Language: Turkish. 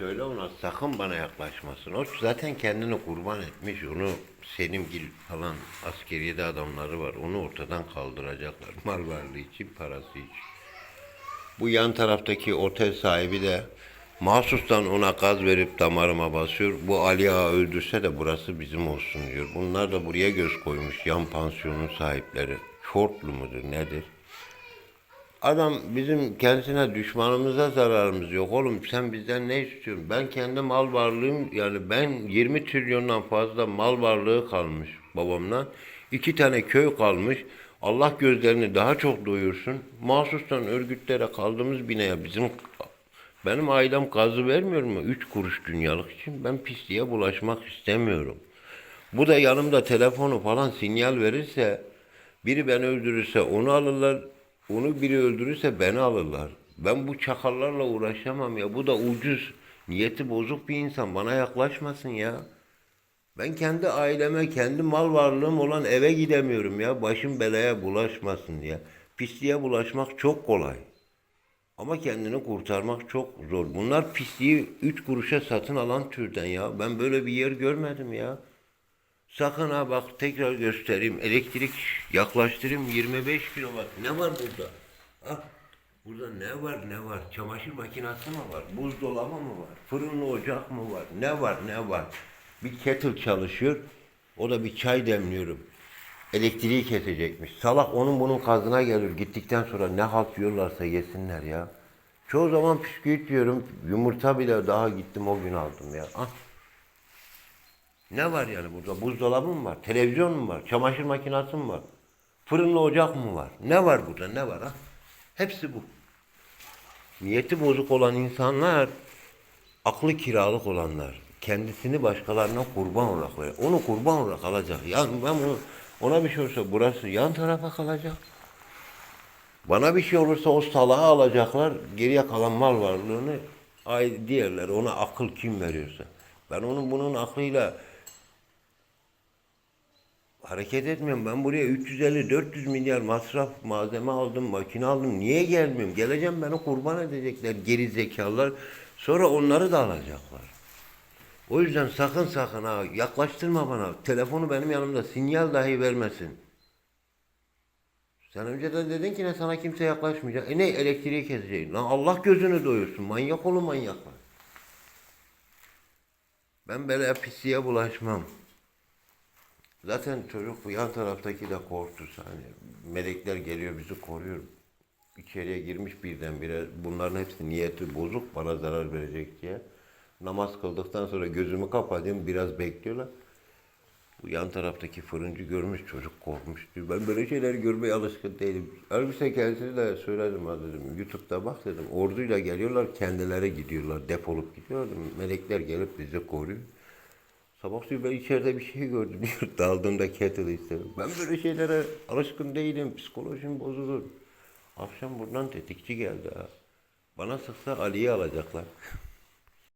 Söyle ona sakın bana yaklaşmasın. O zaten kendini kurban etmiş. Onu Selimgil falan askeriyede adamları var. Onu ortadan kaldıracaklar. Mal varlığı için, parası için. Bu yan taraftaki otel sahibi de mahsustan ona gaz verip damarıma basıyor. Bu Ali Ağa öldürse de burası bizim olsun diyor. Bunlar da buraya göz koymuş. Yan pansiyonun sahipleri. Çortlu mudur nedir? Adam bizim kendisine düşmanımıza zararımız yok. Oğlum sen bizden ne istiyorsun? Ben kendi mal varlığım yani ben 20 trilyondan fazla mal varlığı kalmış babamdan. İki tane köy kalmış. Allah gözlerini daha çok doyursun. Mahsustan örgütlere kaldığımız binaya bizim benim ailem gazı vermiyor mu? Üç kuruş dünyalık için ben pisliğe bulaşmak istemiyorum. Bu da yanımda telefonu falan sinyal verirse biri beni öldürürse onu alırlar. Onu biri öldürürse beni alırlar. Ben bu çakallarla uğraşamam ya. Bu da ucuz. Niyeti bozuk bir insan. Bana yaklaşmasın ya. Ben kendi aileme, kendi mal varlığım olan eve gidemiyorum ya. Başım belaya bulaşmasın diye. Pisliğe bulaşmak çok kolay. Ama kendini kurtarmak çok zor. Bunlar pisliği üç kuruşa satın alan türden ya. Ben böyle bir yer görmedim ya. Sakın ha bak tekrar göstereyim. Elektrik yaklaştırayım 25 kilowatt. Ne var burada? Ha? Burada ne var ne var? Çamaşır makinesi mi var? Buzdolabı mı var? Fırınlı ocak mı var? Ne var ne var? Bir kettle çalışıyor. O da bir çay demliyorum. Elektriği kesecekmiş. Salak onun bunun kazına gelir. Gittikten sonra ne halt yiyorlarsa yesinler ya. Çoğu zaman bisküvit diyorum. Yumurta bile daha gittim o gün aldım ya. Ah. Ne var yani burada? Buzdolabı mı var? Televizyon mu var? Çamaşır makinesi mi var? Fırınlı ocak mı var? Ne var burada? Ne var ha? Hepsi bu. Niyeti bozuk olan insanlar, aklı kiralık olanlar, kendisini başkalarına kurban olarak veriyor. Onu kurban olarak alacak. Yani ben onu, ona bir şey olursa burası yan tarafa kalacak. Bana bir şey olursa o salağı alacaklar. Geriye kalan mal varlığını ay diğerleri ona akıl kim veriyorsa. Ben onun bunun aklıyla hareket etmiyorum. Ben buraya 350-400 milyar masraf malzeme aldım, makine aldım. Niye gelmiyorum? Geleceğim beni kurban edecekler geri zekalılar. Sonra onları da alacaklar. O yüzden sakın sakın ha yaklaştırma bana. Telefonu benim yanımda sinyal dahi vermesin. Sen önceden dedin ki ne sana kimse yaklaşmayacak. E ne elektriği keseceksin. Lan Allah gözünü doyursun. Manyak olun manyaklar. Ben böyle pisliğe bulaşmam. Zaten çocuk yan taraftaki de korktu hani melekler geliyor bizi koruyor. İçeriye girmiş birdenbire bunların hepsi niyeti bozuk bana zarar verecek diye. Namaz kıldıktan sonra gözümü kapatıyorum biraz bekliyorlar. Bu yan taraftaki fırıncı görmüş çocuk korkmuş diyor. Ben böyle şeyler görmeye alışkın değilim. Halbuki kendisine de söyledim ha dedim. Youtube'da bak dedim. Orduyla geliyorlar kendileri gidiyorlar. Depolup gidiyorlar. Melekler gelip bizi koruyor. Sabah suyu ben içeride bir şey gördüm. diyor. Daldığımda kettle istedim. Ben böyle şeylere alışkın değilim. Psikolojim bozulur. Akşam buradan tetikçi geldi ha. Bana sıksa Ali'yi alacaklar.